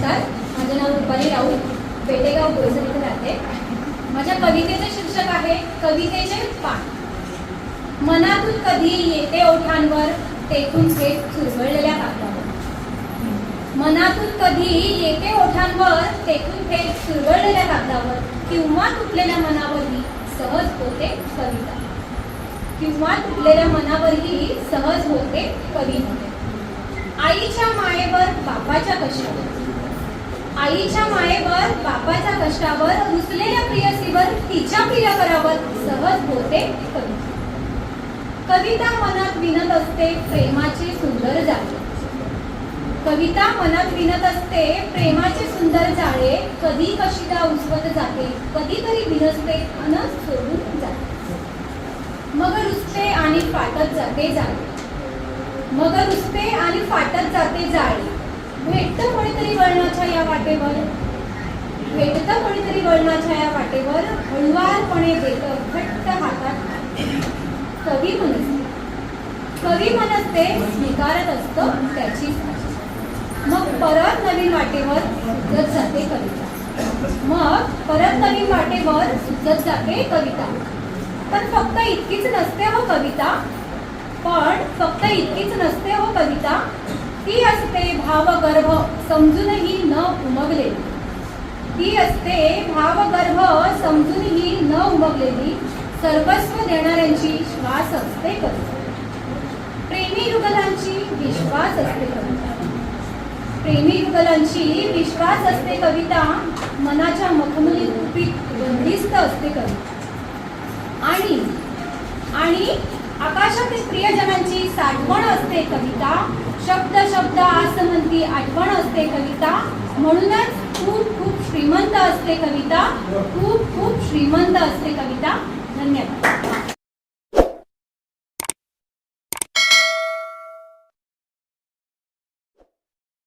नमस्कार. माझं नाव रुपाली राऊत. बेटेगाव बोईसर इथे राहते. माझ्या कवितेचे शीर्षक आहे कवितेचे पान. मनातून कधी येते ओठांवर तेथून थेट चुरबळलेल्या कागदावर मनातून कधी येते ओठांवर तेथून थेट चुरबळलेल्या कागदावर किंवा तुटलेल्या मनावरही सहज होते कविता. किंवा तुटलेल्या मनावरही सहज होते कविता. आईच्या मायेवर बापाच्या कष्टावर आईच्या मायेवर बापाच्या कष्टावर रुसलेल्या प्रियसीवर तिच्या प्रियकरावर सहज होते कविता. कविता मनात विनत असते प्रेमाची सुंदर जाळे. कविता मनात विनत असते प्रेमाचे सुंदर जाळे. कधी कशीदा उसवत जाते कधीतरी विनसते अन सोडून जाते. मग रुसते आणि फाटत जाते जाळे. मग रुसते आणि फाटत जाते जाळे. भेटतं कोणीतरी वळणाच्या या वाटेवर? भेटतं कोणीतरी वळणाच्या या वाटेवर? हळुवारपणे देत घट्ट हातात. कवी मनसते. कवी मनसते स्वीकारत असतो त्याची. मग परत नवीन वाटेवर सुचत जाते कविता. मग परत नवीन वाटेवर सुचत जाते कविता. पण फक्त इतकीच नसते हो कविता. पण फक्त इतकीच नसते हो कविता. ती असते भावगर्भ समजूनही न उमगलेली. ती असते भावगर्भ समजूनही न उमगलेली सर्वस्व देणाऱ्यांची श्वास असते कविता प्रेमी युगलांची विश्वास असते कविता. प्रेमी युगलांची विश्वास असते कविता मनाच्या मखमली कुपीत बंदिस्त असते कविता. आणि आणि आकाशातील प्रियजनांची साठवण असते कविता शब्द शब्द आसमंती आठवण असते कविता. म्हणूनच खूप खूप श्रीमंत असते कविता. खूप खूप श्रीमंत असते कविता. धन्यवाद.